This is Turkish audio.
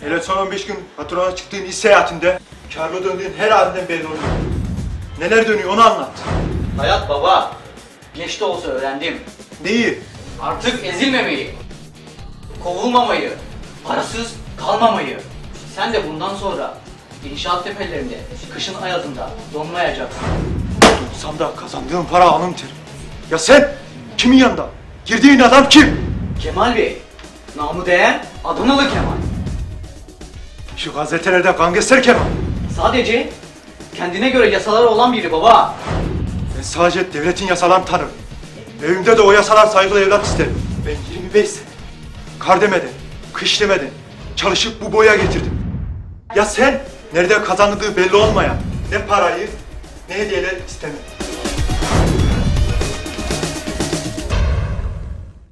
Hele son 15 gün patrona çıktığın iş seyahatinde karlı döndüğün her halinden belli oluyor. Neler dönüyor onu anlat. Hayat baba. Geç de olsa öğrendim. Neyi? Artık ezilmemeyi, kovulmamayı, parasız kalmamayı. Sen de bundan sonra inşaat tepelerinde, kışın ayazında donmayacaksın. Dursam da kazandığım para alın terim. Ya sen? Kimin yanında? Girdiğin adam kim? Kemal Bey, namı değer Adanalı Kemal. Şu gazetelerde gangster Kemal. Sadece kendine göre yasaları olan biri baba. Ben sadece devletin yasalarını tanırım. Evimde de o yasalar saygılı evlat isterim. Ben 25 sene kar demeden, kış demeden çalışıp bu boya getirdim. Ya sen nerede kazanıldığı belli olmayan ne parayı ne hediyeler istemedin.